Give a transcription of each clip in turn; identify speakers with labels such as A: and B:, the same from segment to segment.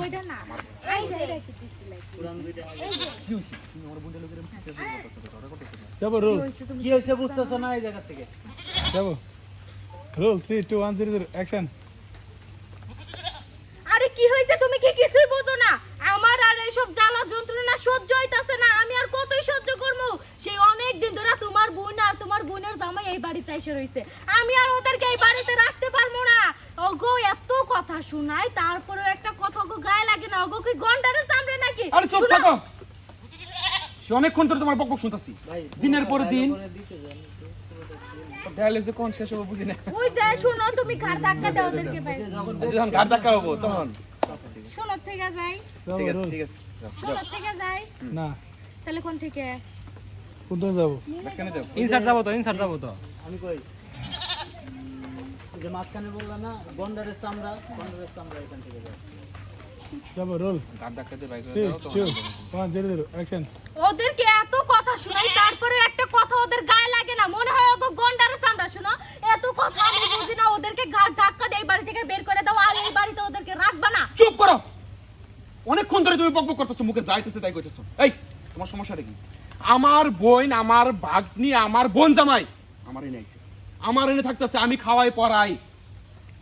A: ওইটা না। এই যে।
B: কি হইছে? তুমি আমার লোকের
A: কি হইছে
C: বুঝতেছো না এই জায়গা থেকে?
D: যাব। অ্যাকশন
A: আরে কি হয়েছে তুমি কি কিছুই বোঝো না? আমার আর এইসব জ্বালা যন্ত্রণা সহ্য হইতাছে না। আমি আর কতই সহ্য করব? সেই অনেক দিন ধরে তোমার বোন আর তোমার বোনের জামাই এই বাড়িতে এসে রইছে। আমি আর ওদেরকে এই বাড়িতে রাখতে পারব না। ওগো এত কথা শোনায় তারপরে একটা কথা ওগো গায়ে লাগে না ওগো কি গন্ডারে সামনে নাকি?
B: আরে চুপ থাকো। সে অনেকক্ষণ ধরে তোমার বকবক শুনতাছি। দিনের পর দিন।
C: করে দিতে যান
B: ডায়ালিসে কোন শেষ হবে বুঝি না।
A: ওই যে শোনো তুমি ঘাড় ধাক্কা দাও ওদেরকে ভাই?
C: যখন
B: যখন ধাক্কা হব তখন।
A: শোনো থেকে যাই
D: যাব
B: ঠিক আছে ঠিক আছে
A: শোনো
B: যাও।
A: থেকে যাই
D: না।
A: তাহলে কোন থেকে?
D: কোথায় যাব?
B: মাঝখানে যাও
E: ইনসার্ট যাব তো ইনসার্ট যাব তো।
C: আমি কই? যে মাঝখানে বললাম না গন্ডারের চামড়া গন্ডারের চামড়া এখান থেকে যায়
D: যাব রোল। অ্যাকশন
A: ওদেরকে এত কথা শোনাই তারপরে একটা কথা ওদের গায়ে লাগে না। মনে হয় ওগো গন্ডারে সামরা শোনো? এত কথা আমি বুঝি না ওদেরকে ঘাট ধাক্কা দিয়ে বাড়ি থেকে বের করে দাও আর এই বাড়িতে ওদেরকে রাখবা না।
B: চুপ করো! অনেকক্ষণ ধরে তুমি বকবক করতেছো মুখে যাইতেছে তাই কইতেছো। এই তোমার সমস্যাটা কি? আমার বোন আমার ভাগ্নি আমার বোন জামাই আমার এনে আইছে। আমার এনে থাকতেছে আমি খাওয়াই পড়াই।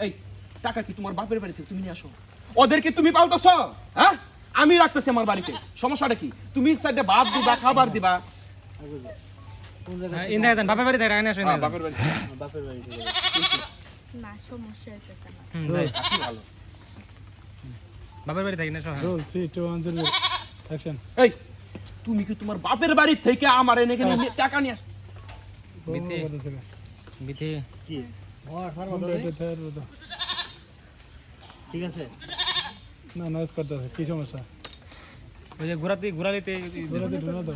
B: এই টাকা কি তোমার বাপের বাড়ি থেকে তুমি নিয়ে আসো? ওদেরকে তুমি পালতেছ? হ্যাঁ? আমি রাখতেছি আমার বাড়িতে। সমস্যাটা কি? তুমি সাইডে ভাত দিবা খাবার দিবা।
E: যান বাপের বাড়ি থেকে রাখেন আসেন
B: হ্যাঁ, বাপের বাড়ি
C: বাপের
A: না সমস্যা
B: ভালো।
E: বাপের থেকে না
D: রোল অ্যাকশন
B: এই তুমি কি তোমার বাপের বাড়ি থেকে আমার এনে টাকা নিয়ে আস?
E: বিতে।
C: কি? ঠিক আছে।
D: না নয়েজ করতেছে কি সমস্যা?
E: ওই যে ঘোরাতে ঘোরালিতে
D: ঘোরাতে ঢুনা দাও।